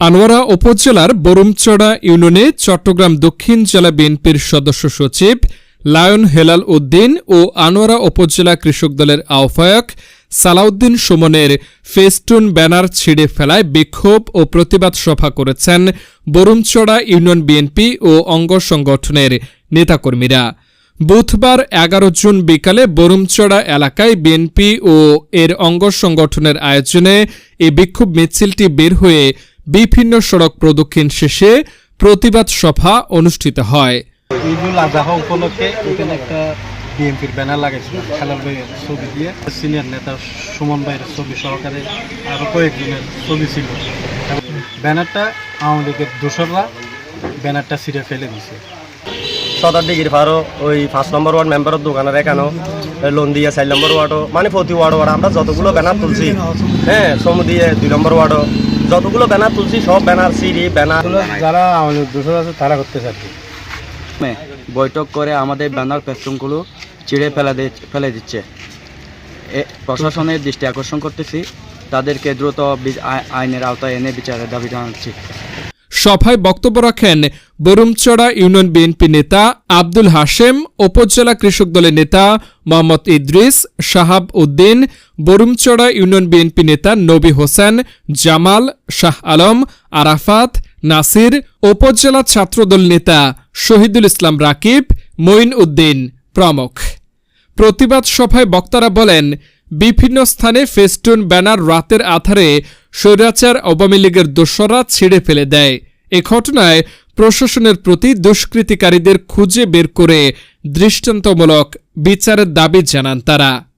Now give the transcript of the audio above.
আনোয়ারা উপজেলার বরুমচড়া ইউনিয়নে চট্টগ্রাম দক্ষিণ জেলা বিএনপির সদস্য সচিব লায়ন হেলাল উদ্দিন ও আনোয়ারা উপজেলা কৃষক দলের আহ্বায়ক সালাউদ্দিন সুমনের ফেস্টুন ব্যানার ছিঁড়ে ফেলায় বিক্ষোভ ও প্রতিবাদ সভা করেছেন বরুমচড়া ইউনিয়ন বিএনপি ও অঙ্গ সংগঠনের নেতাকর্মীরা। বুধবার এগারো জুন বিকালে বরুমচড়া এলাকায় বিএনপি ও এর অঙ্গ সংগঠনের আয়োজনে এই বিক্ষোভ মিছিলটি বের হয়ে বিভিন্ন সড়ক প্রদক্ষিণ শেষে প্রতিবাদ সভা অনুষ্ঠিত হয়। ঈদুল আজহা উপলক্ষে এখানে একটা বিএনপির ব্যানার লাগাইছিল খেলাল ভাইয়ের ছবি দিয়ে। সিনিয়র নেতা সুমন ভাইয়ের ছবি সহকারে আরও কয়েকজনের ছবি ছিল। ব্যানারটা আওয়ামী লীগের দোসররা ব্যানারটা ছিঁড়ে ফেলে দিছে সদর ডিগ্রি ফারো ওই পাঁচ নম্বর ওয়ার্ড মেম্বারের দোকানের এখানো লোন দিয়ে চার নম্বর ওয়ার্ডও মানে প্রতি ওয়ার্ড ওয়ার্ড আমরা যতগুলো ব্যানার তুলছি হ্যাঁ সমু দিয়ে দুই নম্বর ওয়ার্ডও যতগুলো ব্যানার তুলছি সব ব্যানার সিঁড়ি ব্যানার। যারা আমাদের দূষণ দোসর আছে তারা করতে চাচ্ছে বৈঠক করে আমাদের ব্যানার পেস্টনগুলো চিড়ে ফেলা ফেলে দিচ্ছে। এ প্রশাসনের দৃষ্টি আকর্ষণ করতেছি। তাদেরকে দ্রুত আই- আইনের আওতায় এনে বিচারের দাবি জানাচ্ছি। সভায় বক্তব্য রাখেন বরুমচড়া ইউনিয়ন বিএনপি নেতা আব্দুল হাশেম, উপজেলা কৃষক দলের নেতা মোহাম্মদ ইদ্রিস, শাহাব উদ্দিন, বরুমচড়া ইউনিয়ন বিএনপি নেতা নবী হোসেন, জামাল, শাহ আলম, আরাফাত, নাসির, উপজেলা ছাত্রদল নেতা শহীদুল ইসলাম রাকিব, মঈন উদ্দিন প্রমুখ। প্রতিবাদ সভায় বক্তারা বলেন বিভিন্ন স্থানে ফেস্টুন ব্যানার রাতের আধারে স্বৈরাচার আওয়ামী লীগের দোসররা ছিঁড়ে ফেলে দেয়। এ ঘটনায় প্রশাসনের প্রতি দুষ্কৃতিকারীদের খুঁজে বের করে দৃষ্টান্তমূলক বিচারের দাবি জানান তারা।